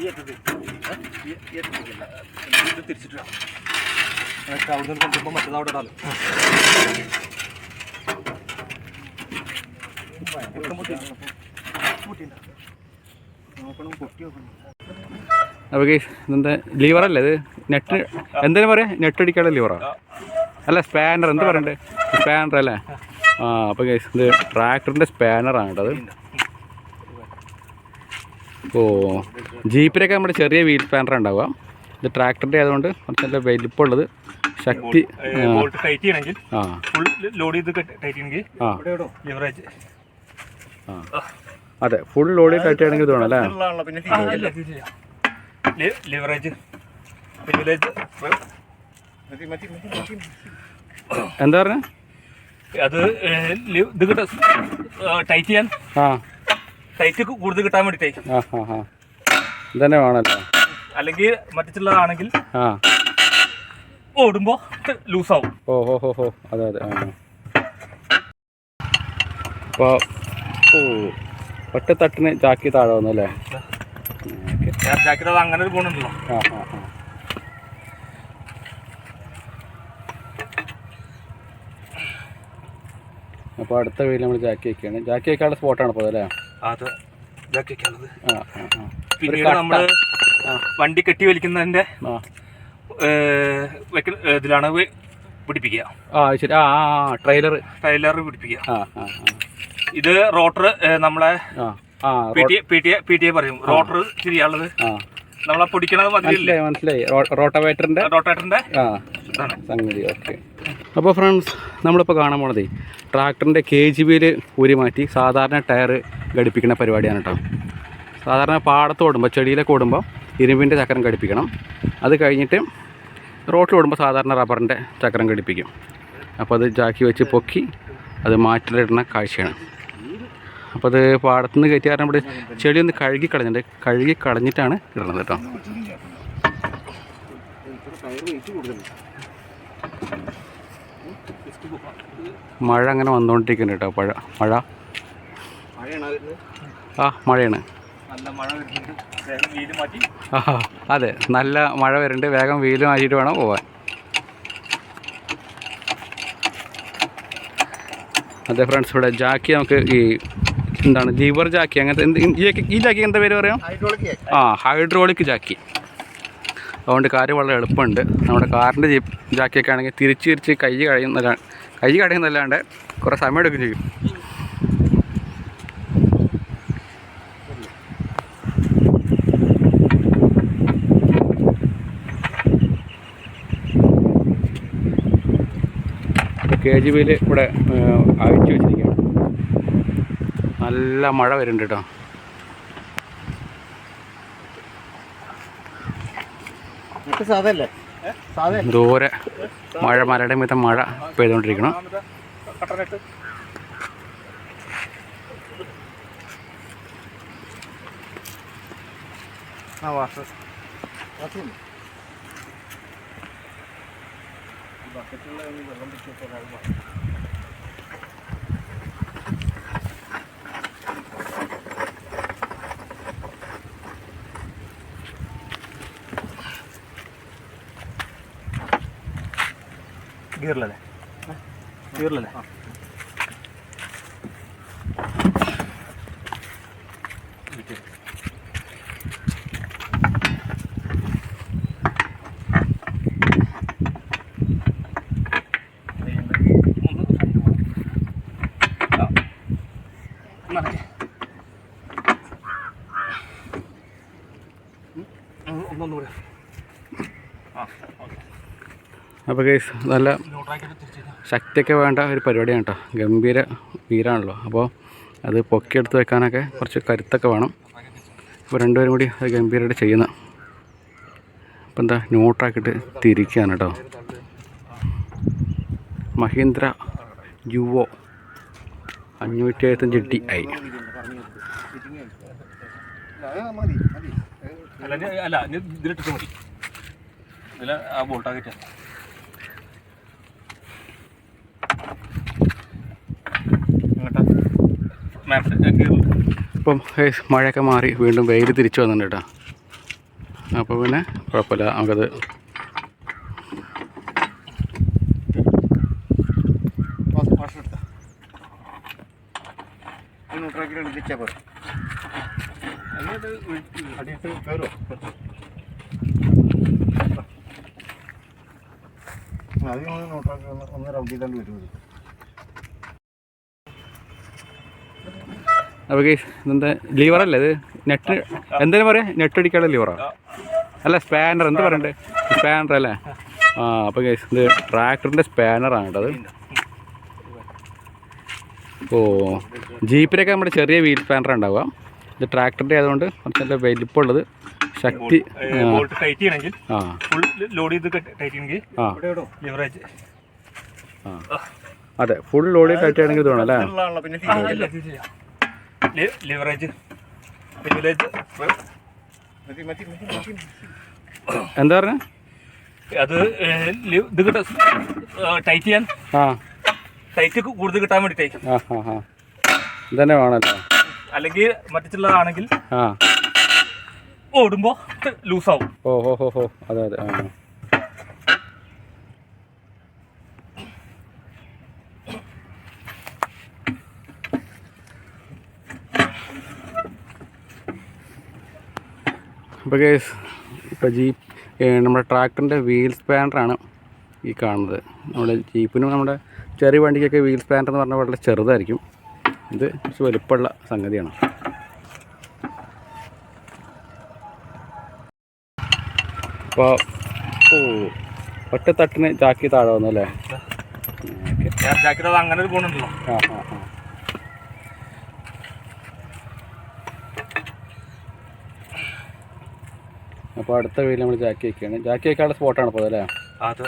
ഈ അറ്റത്ത് ഈ ഈ അറ്റത്തേക്കല്ല ഇത് തിരിച്ചിട്ട് വേണം എന്നിട്ട് അവിടെ നിന്ന് കൊണ്ടുപോകുമ്പോൾ മറ്റേത് അവിടെ ഇടാലോ. അപ്പോൾ കേസ് ഇതെന്താ? ലിവറല്ലേ ഇത്? നെറ്റ് എന്തിനു പറയാ? നെറ്റ് അടിക്കാനുള്ള ലിവറോ അല്ല സ്പാനർ എന്ത് പറയണ്ടേ? സ്പാനർ അല്ലേ? ആ അപ്പോൾ കേസ് ഇത് ട്രാക്ടറിന്റെ സ്പാനറാണ് കേട്ടോ അത്. ഓ ജീപ്പിലൊക്കെ നമ്മുടെ ചെറിയ വീൽ പാനർ ഉണ്ടാവുക. ഇത് ട്രാക്ടറിന്റെ ആയതുകൊണ്ട് കുറച്ച് നല്ല വലിപ്പമുള്ളത്. ശക്തി അതെ ടൈറ്റ് ചെയ്യണമെങ്കിൽ ആ. ലോഡ് ചെയ്ത് ടൈറ്റ് ചെയ്യണമെങ്കിൽ ആ. ലിവറേജ് ആ. അതെ ഫുൾ ലോഡ് ടൈറ്റ് ആണെങ്കിൽ ഇത് വേണം അല്ലേ? ലിവറേജ് ലിവറേജ് എന്താ പറഞ്ഞ? അത് ഇത് ടൈറ്റ് ചെയ്യാൻ. ആ. ടൈറ്റ് കൂടുതൽ കിട്ടാൻ വേണ്ടിട്ടേ. വേണല്ലോ. അല്ലെങ്കിൽ മറ്റുള്ളതാണെങ്കിൽ ഓടുമ്പോ ലൂസാവും. ഓ ഹോ ഹോ ഹോ. അതെ അതെ അപ്പോൾ ഓ ഒറ്റ തട്ടിന് ചാക്കി താഴെ വന്നു അല്ലേ? അങ്ങനെ ഒരു ഗുണമുണ്ടല്ലോ. ആ ആ ആ. അപ്പോൾ അടുത്ത വീട്ടിൽ നമ്മൾ ജാക്കി വയ്ക്കുകയാണ് ജാക്കി വയ്ക്കാനുള്ള സ്പോട്ടാണ് ഇപ്പോൾ അല്ലേ? അത് ആ പിന്നീട് നമ്മൾ വണ്ടി കെട്ടി വലിക്കുന്നതിന്റെ ഇതിലാണ് പിടിപ്പിക്കുക. ആ ശരി. ആ ട്രെയിലർ. ട്രെയിലർ പിടിപ്പിക്കുക. ഇത് റോട്ടർ നമ്മളെ പി ടി എ പറയും. റോട്ടർ ശരിയാണുള്ളത് നമ്മളെ പൊടിക്കണത് മതിലില്ലേ മനസ്സിലായി റോട്ടവേറ്ററിന്റെ? റോട്ടേറ്ററിന്റെ ആ സംഗതി ഓക്കെ. അപ്പോൾ ഫ്രണ്ട്സ് നമ്മളിപ്പോൾ കാണാൻ പോണതേ ട്രാക്ടറിന്റെ കെ ജി ബിയിൽ ഊരി മാറ്റി സാധാരണ ടയർ ഘടിപ്പിക്കുന്ന പരിപാടിയാണ് കേട്ടോ സാധാരണ പാടത്ത് ഓടുമ്പോൾ ചെടിയിലൊക്കെ ഓടുമ്പോൾ ഇരുമ്പിന്റെ ചക്രം ഘടിപ്പിക്കണം. അത് കഴിഞ്ഞിട്ട് റോട്ടിൽ ഓടുമ്പോൾ സാധാരണ റബ്ബറിന്റെ ചക്രം ഘടിപ്പിക്കും. അപ്പോൾ അത് ജാക്കി വെച്ച് പൊക്കി അത് മാറ്റിലിടുന്ന കാഴ്ചയാണ്. അപ്പോൾ അത് പാടത്തു നിന്ന് കയറ്റി കാരണം ഇവിടെ ചെളി ഒന്ന് കഴുകി കളഞ്ഞിട്ടുണ്ട്. കഴുകി കളഞ്ഞിട്ടാണ് ഇടുന്നത് കേട്ടോ. മഴ അങ്ങനെ വന്നുകൊണ്ടിരിക്കുന്നു കേട്ടോ. പഴ മഴ. ആ മഴയാണ്. മഴ അതെ. നല്ല മഴ വരുന്നുണ്ട്. വേഗം വെയിൽ മാറ്റിയിട്ട് വേണം പോവാൻ. അതെ ഫ്രണ്ട്സ് ഇവിടെ ജാക്കി നമുക്ക് ഈ എന്താണ്? Lever jack. അങ്ങനത്തെ എന്ത് ഈ ജാക്കി- എന്താ പേര് പറയാം? ആ ഹൈഡ്രോളിക് ജാക്കി. അതുകൊണ്ട് കാര്യം വളരെ എളുപ്പമുണ്ട്. നമ്മുടെ കാറിന്റെ ജീപ്പ് ജാക്കിയൊക്കെ ആണെങ്കിൽ തിരിച്ച് തിരിച്ച് കൈ കഴിയുന്നല്ല കൈ കടയുന്നല്ലാണ്ട് കുറേ സമയം എടുക്കുകയും ചെയ്യും. കെ ജി ബിയിൽ ഇവിടെ അഴിച്ചു വെച്ചിരിക്കുകയാണ്. നല്ല മഴ വരുന്നുണ്ട് കേട്ടോ ദൂരെ മഴ മലയുടെ മീത്ത മഴ പെയ്തുകൊണ്ടിരിക്കണം കട്ടറിട്ട് ആ ബക്കറ്റുള്ള വെള്ളം ഗിയറിലല്ലേ ഗിയറിലല്ലേ ഒന്നൊന്നും കൂടെ ആ. അപ്പോൾ കേസ് നല്ല ശക്തിയൊക്കെ വേണ്ട ഒരു പരിപാടിയാണ് കേട്ടോ. ഗംഭീര വീരാണല്ലോ. അപ്പോൾ അത് പൊക്കിയെടുത്ത് വെക്കാനൊക്കെ കുറച്ച് കരുത്തൊക്കെ വേണം. അപ്പോൾ രണ്ടുപേരും കൂടി അത് ഗംഭീരമായിട്ട് ചെയ്യുന്ന അപ്പോൾ എന്താ ന്യൂട്രാക്കിയിട്ട് തിരിക്കുകയാണ് കേട്ടോ. മഹീന്ദ്ര യുവോ അഞ്ഞൂറ്റി എഴുപത്തഞ്ച് ഡി ഐ അല്ല ഇതിലിട്ടിട്ട് മതി. ഇതിൽ ആ ബോൾട്ടാക്കിട്ട് ഇപ്പം മഴയൊക്കെ മാറി. വീണ്ടും വെയിൽ തിരിച്ചു വന്നിട്ടുണ്ട് കേട്ടോ. അപ്പോൾ പിന്നെ കുഴപ്പമില്ല. നമുക്കത് വാഷ് എടുത്താ ന്യൂട്രാക്കിൽ ഇടിച്ചാൽ പോരെ അടിയിട്ട് കയറുമോ അത് ന്യൂട്രാക്കി ഒന്ന് ഒന്ന് റൗണ്ട് ചെയ്താണ്ട് വരും അപ്പോൾ കേസ് ഇതെന്താ ലീവറല്ലേ ഇത്? നെറ്റ് എന്തേലും പറയാം? നെറ്റ് അടിക്കാനുള്ള ലീവറാ അല്ല സ്പാനർ എന്ത് പറയണ്ടേ? സ്പാനർ അല്ലേ? ആ അപ്പോൾ കേസ് ഇത് ട്രാക്ടറിന്റെ സ്പാനറാണ് കേട്ടോ അത്. ഓ ജീപ്പിലൊക്കെ നമ്മുടെ ചെറിയ വീൽ സ്പാനർ ഉണ്ടാവുക. ഇത് ട്രാക്ടറിന്റെ ആയതുകൊണ്ട് കുറച്ച് നല്ല വലിപ്പമുള്ളത് ശക്തി ടൈറ്റ് ചെയ്യണമെങ്കിൽ ആ. ഫുൾ ലോഡ് ചെയ്ത് ടൈറ്റ് ചെയ്യണമെങ്കിൽ ആ. ലിവറേജ് ആ. അതെ ഫുൾ ലോഡ് ടൈറ്റ് വേണം അല്ലേ ഉള്ളതാണല്ലോ പിന്നെ ലിവറേജ് പ്രിവിലേജ് എന്താ പറഞ്ഞ? അത് ഇത് കിട്ടാൻ ടൈറ്റ് ചെയ്യാൻ. ആ. ടൈറ്റ് കൂടുതൽ കിട്ടാൻ വേണ്ടിട്ടേ. ആ ആ ആ. അല്ലെങ്കിൽ മറ്റുള്ളതാണെങ്കിൽ ഓടുമ്പോ ഓടുമ്പോൾ ലൂസാവും ഓ ഹോ ഹോ ഹോ. അതെ അതെ ഇപ്പോൾ കേസ് ഇപ്പോൾ ജീപ്പ് നമ്മുടെ ട്രാക്ടറിന്റെ വീൽ സ്പാനറാണ് ഈ കാണുന്നത്. നമ്മുടെ ജീപ്പിനും നമ്മുടെ ചെറിയ വണ്ടിക്കൊക്കെ വീൽ സ്പാനർ എന്ന് പറഞ്ഞാൽ വളരെ ചെറുതായിരിക്കും. ഇത് കുറച്ച് വലുപ്പമുള്ള സംഗതിയാണ്. അപ്പോൾ ഓ ഒറ്റ തട്ടിന് ചാക്കി താഴെ വന്നു അല്ലേ? അങ്ങനെ ഒരു ഗുണമുണ്ടല്ലോ. ആ ആ ആ. അപ്പോൾ അടുത്ത വീട്ടിൽ നമ്മൾ ജാക്കി വയ്ക്കുകയാണ് ജാക്കി വയ്ക്കാനുള്ള സ്പോട്ടാണ് ഇപ്പോൾ അല്ലേ അത്.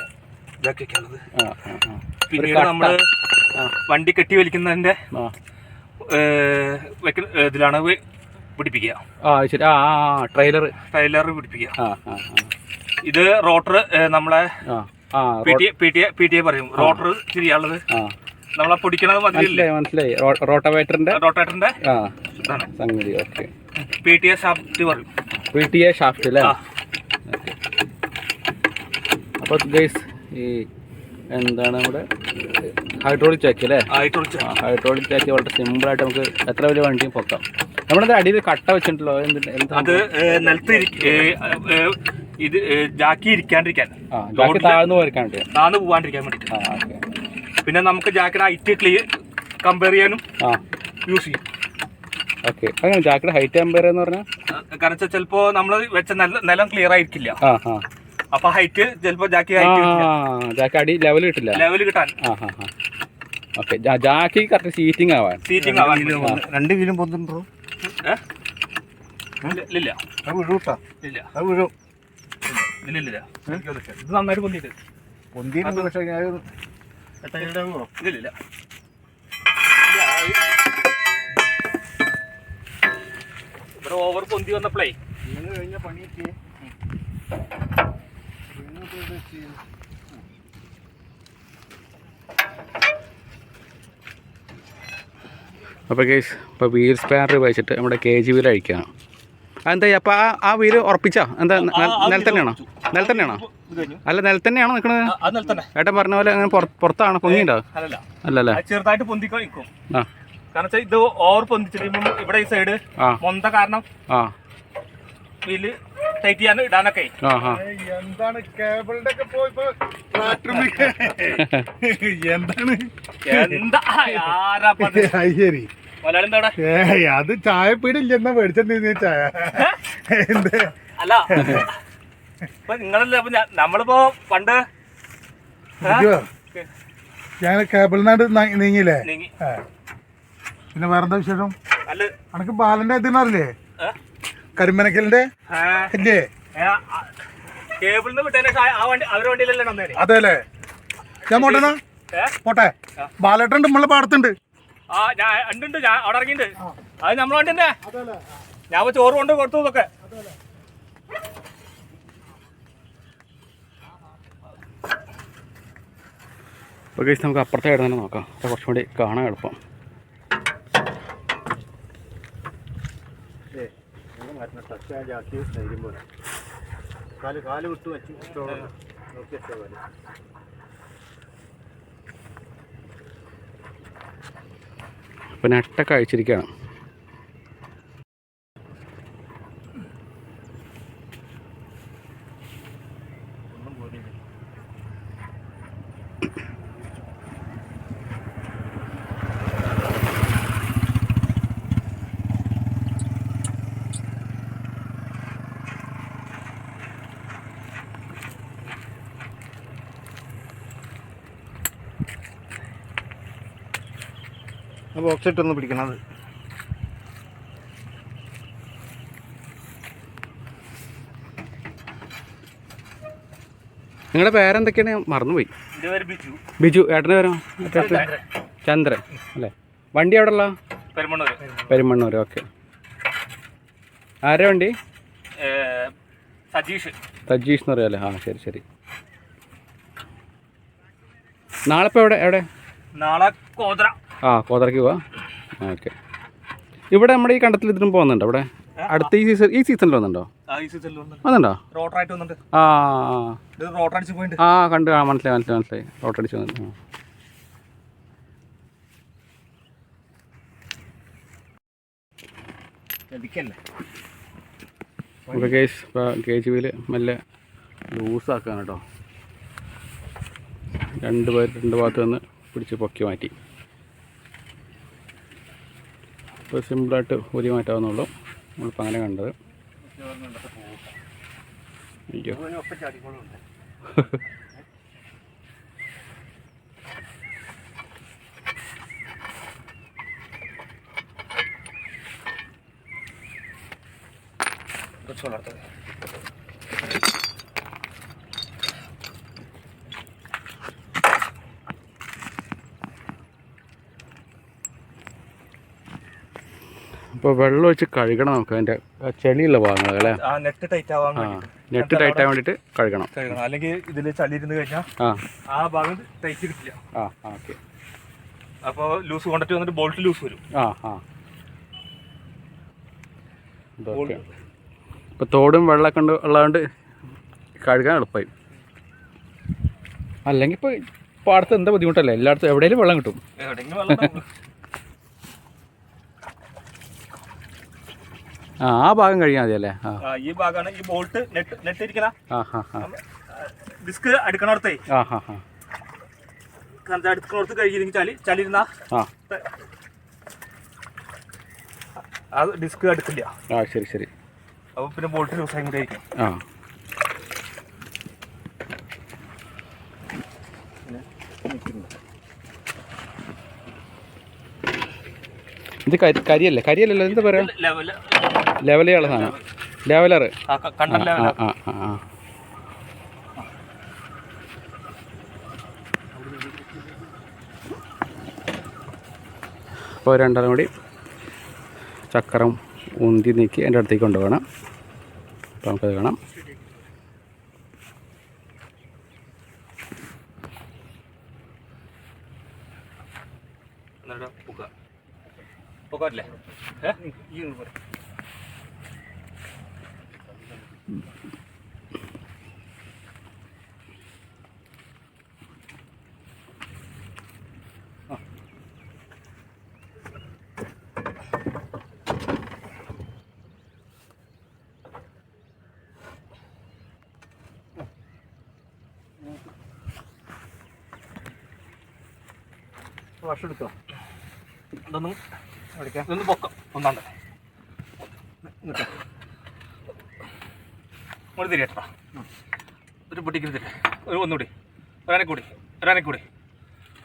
ജാക്കറ്റുള്ളത് ആ ആ ആ. പിന്നീട് നമ്മൾ വണ്ടി കെട്ടി വലിക്കുന്നതിന്റെ ഇതിലാണ് പിടിപ്പിക്കുക. ആ ശരി. ആ ട്രെയിലർ. ട്രെയിലർ പിടിപ്പിക്കുക. ആ ആ ഇത് റോട്ടർ നമ്മളെ പി ടി എ പറയും. റോട്ടർ തിരിയാനുള്ളത്. നമ്മളെ പൊടിക്കണത് മതിയല്ലേ? മനസ്സിലായി മനസ്സിലായി. റോട്ടോവേറ്ററിന്റെ? ഇതാണ്. സംഗതി okay. P T A shaft പറയും. പി ടി എ ഷാഫ്റ്റ് അല്ലേ. അപ്പോൾ ഗൈസ് ഈ എന്താണ് നമ്മുടെ ഹൈഡ്രോളിക് ചാക്കി അല്ലേ? ഹൈഡ്രോളിക് ഹൈഡ്രോളിക് ചാക്കി വളരെ സിമ്പിളായിട്ട് നമുക്ക് എത്ര വലിയ വണ്ടിയും പൊക്കാം. നമ്മുടെ അടിയിൽ കട്ട വെച്ചിട്ടുണ്ടല്ലോ അത് നിലത്ത് ഇത് ജാക്കി ഇരിക്കാണ്ടിരിക്കാൻ. ജാക്കി താഴ്ന്നു പോയിരിക്കാൻ വേണ്ടി താന്ന് പോവാണ്ടിരിക്കാൻ പിന്നെ നമുക്ക് ജാക്കിയുടെ ഹൈറ്റ് ക്ലിയർ കമ്പയർ ചെയ്യാനും ആ. യൂസ് ചെയ്യും. ഓക്കെ. അങ്ങനെ ജാക്കിയുടെ ഹൈറ്റ് കമ്പയർ എന്ന് പറഞ്ഞാൽ കാരണം വെച്ചാൽ ചിലപ്പോ നമ്മൾ വെച്ച നില നിലം ക്ലിയർ ആയിരിക്കില്ല. ആ ആ. അപ്പൊ ഹൈറ്റ് ചിലപ്പോ ജാക്കി ഹൈറ്റ് ജാക്കി അടി ലെവൽ കിട്ടില്ല. ലെവൽ കിട്ടാൻ. ഓക്കെ ജാക്കി കറക്റ്റ് സീറ്റിംഗ് ആവാൻ. സീറ്റിംഗ് ആവാൻ. രണ്ട് വീലും പൊന്തുണ്ടോ? ഇല്ല- ഇല്ല. അത് വീഴും ഇല്ല. ഇല്ല ഇത് നന്നായിട്ട് പൊന്തിട്ട് പൊന്തിയുണ്ട് പക്ഷേ ഞാൻ ഇല്ല ഇല്ല ഇവിടെ ഓവർ പൊന്തി വന്നപ്പോഴേ കഴിഞ്ഞ പണിയൊക്കെ അപ്പോൾ കേസ് ഇപ്പോൾ വീൽ സ്പാനർ വെച്ചിട്ട് നമ്മുടെ കെ ജി വീൽ അഴിക്കണം. അതെന്താ അപ്പോൾ ആ ആ വീൽ ഉറപ്പിച്ചാ? എന്താ ന- ആ, ആ തന്നെയാണോ നിലത്ത് തന്നെയാണോ അല്ല നിലത്ത് തന്നെയാണോ നിൽക്കുന്നത് ഏട്ടൻ പറഞ്ഞ പോലെ അങ്ങനെ പുറത്താണ്? പൊങ്ങിണ്ടോ? അല്ലല്ല. ചെറുതായിട്ട് പൊന്തിക്കോ നിൽക്കും ആ. കാരണം വെച്ചാൽ ഇത് ഓവർ പൊന്തിച്ചിട്ട് ഇവിടെ ഈ സൈഡ് മൊന്ത കാരണം ആ. വീൽ ടൈറ്റ് ചെയ്യാൻ ഇടാനൊക്കെ. എന്താണ് കേബിളിന്റെ ഒക്കെ പോയിപ്പോ എന്താണ്? എന്താ? ആരാ അത്? ശരി. മലയാളം എന്താ ഇവിടെ ഏയ് അത് ചായപ്പീടില്ലെന്നാ മേടിച്ചിട്ടുണ്ടെന്ന് ചായ? അല്ല. ഇപ്പൊ നിങ്ങളല്ലേ അപ്പൊ നമ്മളിപ്പോ പണ്ട് ഞങ്ങൾ കേബിളിനാട് നീങ്ങില്ലേ പിന്നെ വേറെന്താ വിശേഷം? അല്ല. അനക്ക് ബാലന്റെ ഇതിനറില്ലേ? കരിമ്പനക്കലിന്റെ ഏ, ഇല്ലേ? ഏ, ആ, കേബിളിന്ന് വിട്ടതിന് ശേഷം ആ വണ്ടി അവരുടെ വണ്ടിയിലല്ലേ നന്നേനെ അതെ അല്ലേ? ഞാൻ പോട്ടെന്നാ പോട്ടെ. ബാലേട്ടുണ്ട് നമ്മളെ പാടത്തുണ്ട്. ആ ഞാൻ ഉണ്ട് ഞാൻ അവിടെ ഇറങ്ങിണ്ട് അത് നമ്മളെ ഞാൻ ഇപ്പൊ ചോറ് കൊണ്ട് കൊടുത്തു ഇതൊക്കെ. അപ്പോൾ കേസ് നമുക്ക് അപ്പുറത്തെ ഇടം തന്നെ നോക്കാം. അപ്പോൾ കുറച്ചും കൂടി കാണാൻ എളുപ്പം. കാൽ കാൽ വിട്ട് വെച്ച് നോക്കി വെച്ചാൽ പോലെ. അപ്പം നട്ടൊക്കെ അഴിച്ചിരിക്കുകയാണ് ഒന്നും പോരില്ല ബോക്സ് ഇട്ടൊന്ന് പിടിക്കണത് നിങ്ങളുടെ പേരെന്തൊക്കെയാണ്? ഞാൻ മറന്നുപോയി. ബിജു. ഏട്ടന് ഏട്ടന്റെ പേരോ? ചന്ദ്രൻ. അല്ലേ? വണ്ടി എവിടെ ഉള്ള പെരുമണ്ണൂര്. പെരുമണ്ണൂർ ഓക്കെ. ആരാ വണ്ടി? സജീഷ്. എന്ന് പറയാല്ലേ? ആ ശരി ശരി. നാളെ ഇപ്പോൾ എവിടെ? എവിടെ? നാളെ കോതറ. ആ കോതറയ്ക്ക് പോവാ? ഓക്കെ. ഇവിടെ നമ്മുടെ ഈ കണ്ടത്തിൽ ഇതിനും പോകുന്നുണ്ടോ? ഇവിടെ അടുത്ത ഈ സീസൺ ഈ സീസണിൽ വന്നുണ്ടോ വന്നുണ്ടോ ആ ആ കണ്ട് ആ മനസ്സിലായി മനസ്സിലായി മനസ്സിലായി. റോട്ടടിച്ച് വന്നു ചതിക്കല്ലേ ഓക്കെ കേസ് ഇപ്പോൾ കെ ജി വിയിൽ മെല്ലെ ലൂസാക്കാണ് കേട്ടോ. രണ്ട് പേർ രണ്ട് ഭാഗത്ത് നിന്ന് പിടിച്ച് പൊക്കി മാറ്റി. ഇപ്പോൾ സിമ്പിളായിട്ട് ഊരി മാറ്റാവുന്നുള്ളൂ നമ്മളിപ്പോൾ അങ്ങനെ കണ്ടത്. അയ്യോ. ഒപ്പം കുറച്ച് വെള്ളം ഒഴിച്ച് കഴുകണം നമുക്ക് അതിന്റെ ചെളിയുള്ള ഭാഗങ്ങൾ അല്ലേ? നെറ്റ് ടൈറ്റ് ആവാൻ നെറ്റ് ടൈറ്റ് ആവാൻ വേണ്ടിയിട്ട് കഴുകണം. കഴുകണം. അല്ലെങ്കിൽ ഇതിൽ ചളി ഇരുന്ന് കഴിഞ്ഞാൽ ആ ഭാഗം ടൈറ്റ് കിട്ടില്ല ആ ഓക്കെ. അപ്പോൾ ലൂസ് കൊണ്ടിട്ട് വന്നിട്ട് ബോൾട്ട് ലൂസ് വരും. ആ ആ. ഇപ്പോൾ തോടും വെള്ളമൊക്കെ ഉണ്ട് ഉള്ളതുകൊണ്ട് കഴുകാൻ എളുപ്പമായി അല്ലെങ്കിൽ ഇപ്പോൾ പാടത്ത് എന്താ ബുദ്ധിമുട്ടല്ലേ? എല്ലായിടത്തും എവിടെയെങ്കിലും വെള്ളം കിട്ടും എവിടെയെങ്കിലും വെള്ളം ഉണ്ടാവും. ആ ആ ഭാഗം കഴിയാൽ മതി അല്ലേ ഈ ഭാഗമാണ് ഈ ബോൾട്ട് നെറ്റ് നെറ്റ് ഇരിക്കണ. ഡിസ്ക് അടുക്കണോടത്തേ. അടുക്കണോടത്ത് കഴുകിയിരുന്നെങ്കിൽ ചളി ചളിരുന്ന. ആ. ഡിസ്ക് അടുക്കില്ല. ആ ശരി ശരി. അപ്പോൾ പിന്നെ ബോൾട്ട് യൂസ് ആയി ആയിരിക്കും. ആ. ഇത് കരി കരിയല്ലേ? കരിയല്ലല്ലോ എന്താ പറയാ? ലെവൽ സാധനം. ലെവലർ. ആ അപ്പോൾ രണ്ടാളും കൂടി ചക്രം ഉന്തി നീക്കി എന്റെ അടുത്തേക്ക് കൊണ്ടുപോകണം. അപ്പോൾ നമുക്കത് കാണാം. എന്നിട്ട് പൊക്കുക പൊക്കല്ലേ ഏ ഈ ഒന്ന് പറ. വർഷം എടുത്തോ? ഇതൊന്നും അടിക്കാം. ഇതൊന്ന് പൊക്കം. ഒന്നാണ്ട്. ഒരു തിരിയട്ടാ ഒരു പൊട്ടിക്കൽ തിരി. ഒരു ഒന്നുകൂടി. ഒരാനെ കൂടി.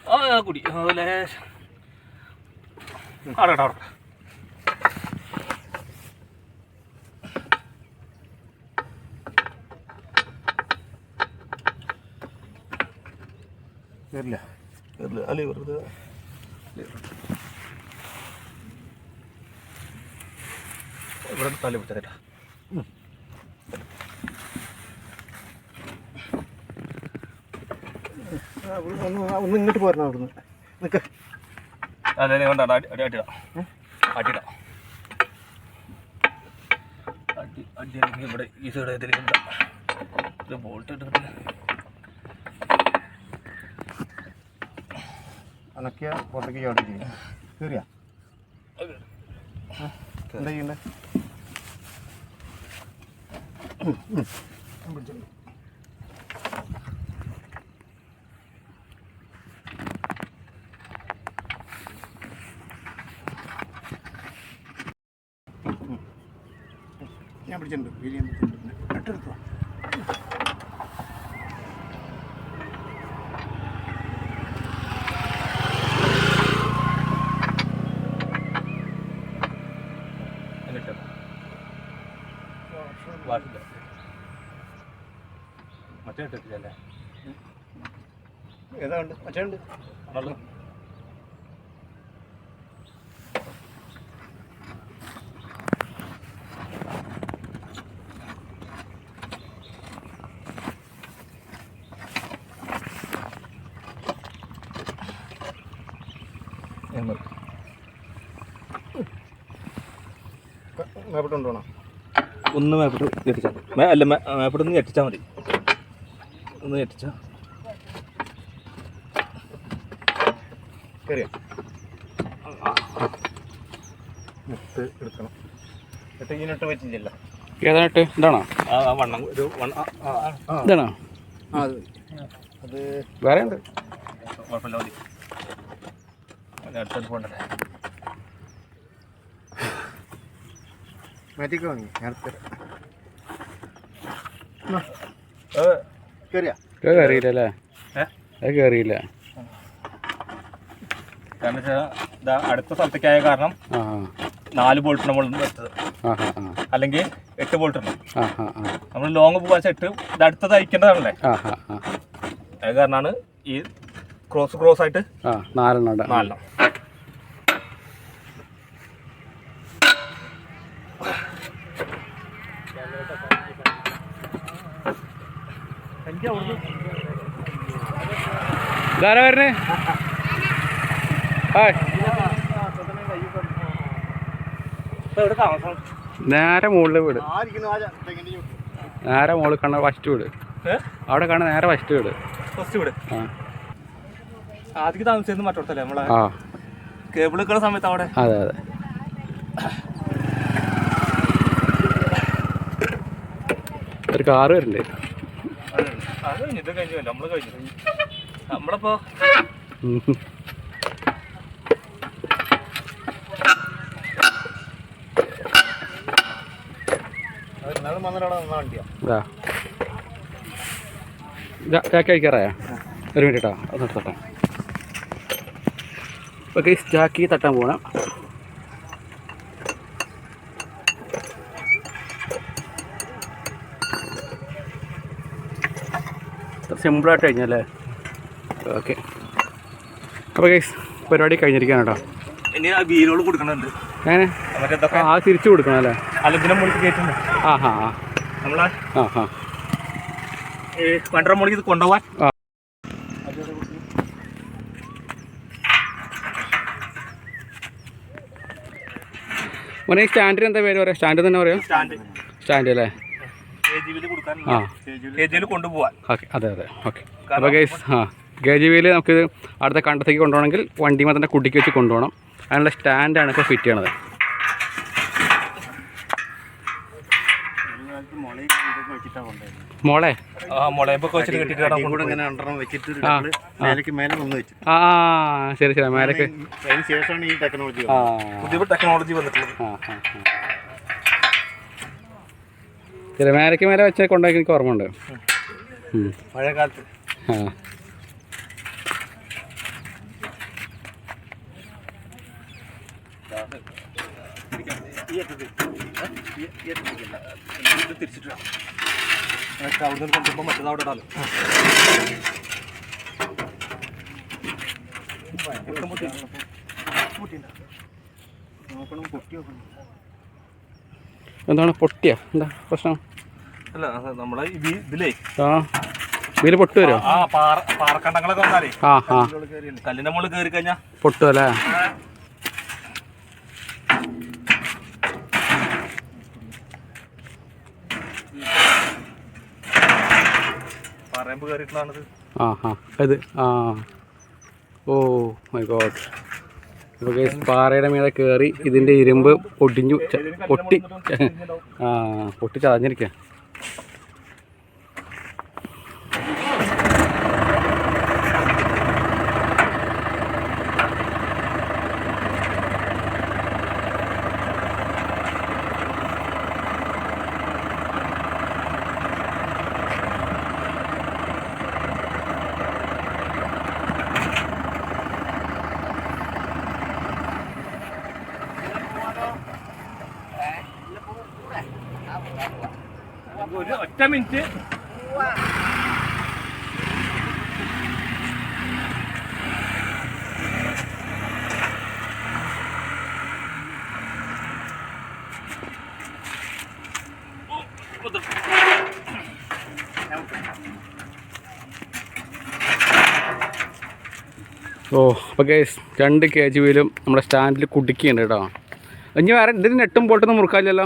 ആ കൂടി. അവിടെ അവിടെ വെറുതെ. ഇവിടെ തല പിടിച്ചേട്ടാ ഒന്ന് ഒന്ന് ഇങ്ങോട്ട് പോരണം അവിടുന്ന്. നിൽക്ക അതെ അതെ കൊണ്ടാണ് അടി അടി അടിടാ. അടിടാ. അടി അടി ഇവിടെ ഈ സൈഡ് ഏതെങ്കിലും ഇത് ബോൾട്ട് എടുത്തിട്ട് അനക്കിയ പുറത്തേക്ക് ചാടി ചെയ്യും. കയറിയാ എന്താ ചെയ്യണ്ടേ? ഞാൻ പിടിച്ചിട്ടുണ്ട്. ഞാൻ പിടിച്ചിട്ടുണ്ട്. വാട്ടില്ല മറ്റേ ഇട്ടിട്ടില്ലല്ലേ ഏതാ ഉണ്ട് മറ്റേ ഉണ്ട് മേപ്പിട്ട് കൊണ്ടുപോകണം ഒന്ന് മേപ്പിട്ട് ഞെട്ടിച്ചാൽ മതി. അല്ല മേപ്പിട്ട് ഒന്ന് ഞെട്ടിച്ചാൽ മതി. ഒന്ന് ഞെട്ടിച്ചാൽ ശരിയാ എടുക്കണം. ഈ നെട്ട് പറ്റില്ലല്ലോ ഇതാണോ? വണ്ണം ഒരു. ഇതാണോ? ആ അത് വേറെ ഉണ്ട്. കുഴപ്പമില്ല മതി. അടുത്തത് അടുത്തോട്ട് മാറ്റിക്ക് നീ നേരത്തെ കയറിയാ അത് കയറിയില്ല അല്ലേ? ഏ? അത് കയറിയില്ല കാരണം വെച്ചാൽ അടുത്ത സ്ഥലത്തേക്കായ കാരണം നാല് ബോൾട്ട് നമ്മൾ ആ അല്ലെങ്കിൽ എട്ട് ബോൾട്ട് ഉണ്ട് നമ്മൾ ലോങ് പോകാൻ എട്ട് ഇത് അടുത്തത് അയക്കേണ്ടതാണല്ലേ? ആ ആ ആ. അത് കാരണമാണ് ഈ ക്രോസ് ക്രോസ് ആയിട്ട് ആ നാലെണ്ണം നാലെണ്ണം. ഇതാരാ വരണേ? ഹായ്. ഇവിടെ താമസം? നേരെ മുകളിൽ വീട്. നേരെ മുകളിൽ കണ്ട ഫസ്റ്റ് വീട്. അവിടെ കാണാൻ നേരെ ഫസ്റ്റ് വീട്. ഫസ്റ്റ് ഇവിടെ ആ. ആദ്യം താമസിച്ചത് മറ്റോടത്തല്ലേ നമ്മളെ? കേബിൾ നിൽക്കുന്ന സമയത്ത് അവിടെ? അതെ അതെ. ഒരു കാറ് വരുന്നുണ്ട് അത് കഴിഞ്ഞു ഇത് കഴിഞ്ഞു നമ്മൾ കഴിഞ്ഞു. നമ്മളിപ്പോ ഇതാ ഇതാ ഒരു മിനിറ്റ് കേട്ടോ ഒന്ന് തട്ടാം ഓക്കെ ചാക്കി തട്ടാൻ പോകണം സിമ്പിളായിട്ട് കഴിഞ്ഞല്ലേ? ഓക്കെ. അപ്പോൾ ഗൈസ് പരിപാടി കഴിഞ്ഞിരിക്കുകയാണ് കേട്ടോ. ഇനി ആ വീലോട് കൊടുക്കണുണ്ട്. ആ തിരിച്ചു കൊടുക്കണം അല്ലേ? മുകളിൽ കയറ്റുന്നു. ആ ഹാ ആ. നമ്മളെ? ആ ഹാ ഈ വണ്ടറ മുകളിൽ ഇത് ആ. മോനെ സ്റ്റാൻഡിന് എന്താ പേര് പറയാം? സ്റ്റാൻഡ് തന്നെ പറയാം? സ്റ്റാൻഡ്. സ്റ്റാൻഡ് അല്ലേ കെ ജി വിയിൽ കൊടുക്കാൻ ആ. ഓക്കെ അതെ അതെ ഓക്കെ. അപ്പോൾ ഗൈസ് ആ കെ ജി വിയിൽ നമുക്ക് അടുത്ത കണ്ടത്തേക്ക് കൊണ്ടുപോകണമെങ്കിൽ വണ്ടിമേ തന്നെ കുട്ടിക്ക് വെച്ച് കൊണ്ടുപോകണം. അതിനുള്ള സ്റ്റാൻഡാണ് ഇപ്പോൾ ഫിറ്റ് ചെയ്യണത്. മോളെ? ആ ശരി ശരി മേലേക്ക്. അതിന് ശേഷമാണ് ഈ ടെക്നോളജി ആ. പുതിയ ടെക്നോളജി വന്നിട്ടുള്ളത്. ആ ആ. മേലേക്ക് മേലെ വെച്ച് കൊണ്ടുപോയി എനിക്ക് ഓർമ്മയുണ്ട്. മഴക്കാലത്ത് ആ. അവിടെ നിന്ന് കൊണ്ടുപോകുമ്പോൾ മറ്റേത് അവിടെ ഇടാലോ എന്താണ് പൊട്ടിയ? എന്താ പ്രശ്നം? അല്ല നമ്മളെ ഇതിലേ. ആ. വീൽ പൊട്ടു വരുമോ ആ പാറ പാറക്കണ്ടങ്ങളൊക്കെ വന്നാലേ. ആ ആ. കല്ലിന്റെ മുകളിൽ കയറി കഴിഞ്ഞാ? പൊട്ടു അല്ലേ? പറയമ്പ് കയറിയിട്ടുള്ളതാണിത്. ആ ആ. ഇത് ആ. Oh my God. അപ്പോൾ പാറയുടെ മീതെ കയറി ഇതിന്റെ ഇരുമ്പ് ഒടിഞ്ഞു പൊട്ടി ആ പൊട്ടി ചതഞ്ഞിരിക്കുക ഒരു ഒറ്റ മിനിറ്റ്. ഓ അപ്പോൾ കേസ് രണ്ട് കെ ജി വീലും നമ്മുടെ സ്റ്റാൻഡിൽ കുടുക്കിയുണ്ട് കേട്ടോ. ഇനി വേറെ ഇതിന് നെട്ടും ബോട്ടൊന്നും മുറുക്കാല്ലോ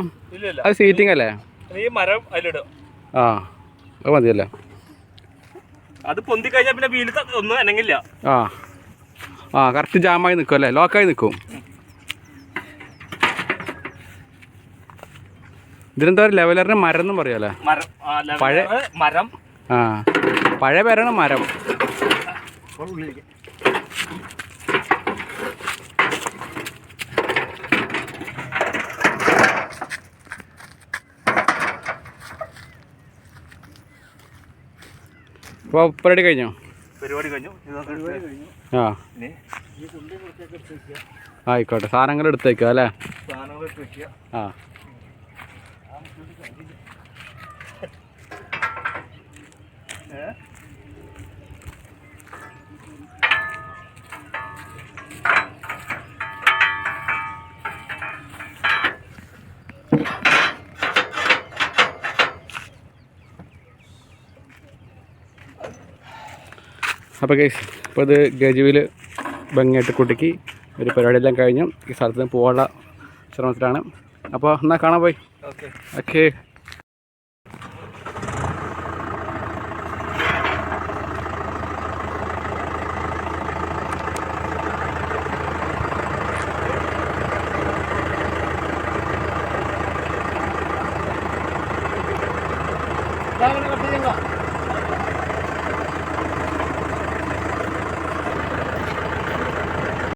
അത് സീറ്റിംഗ് അല്ലേ? ഈ മരം അതിലിടും. ആ അത് മതിയല്ലേ? അത് പൊന്തി കഴിഞ്ഞാൽ പിന്നെ വീൽ ഒന്നും അനങ്ങില്ല. ആ. ആ കറക്റ്റ് ജാമായി നിൽക്കും അല്ലേ? ലോക്കായി നിൽക്കും ഇതിനെന്താ പറയുക ലെവലറിന് മരം എന്നും പറയാലേ പഴയ- മരം. ആ പഴയ പേരാണ് മരം. അപ്പോൾ പരിപാടി കഴിഞ്ഞോ? പരിപാടി കഴിഞ്ഞു. ആ. ആയിക്കോട്ടെ. സാധനങ്ങൾ എടുത്തേക്കുക അല്ലേ? ആ. ഇട്ട് അപ്പോൾ കേസ് ഇപ്പോൾ ഇത് ഗജുവിൽ ഭംഗിയായിട്ട് കുട്ടിക്ക് ഒരു പരിപാടിയെല്ലാം കഴിഞ്ഞു. ഈ സ്ഥലത്ത് നിന്ന് പോകാനുള്ള ശ്രമത്തിലാണ്. അപ്പോൾ എന്നാൽ കാണാൻ പോയി. ഓക്കെ. ഓക്കെ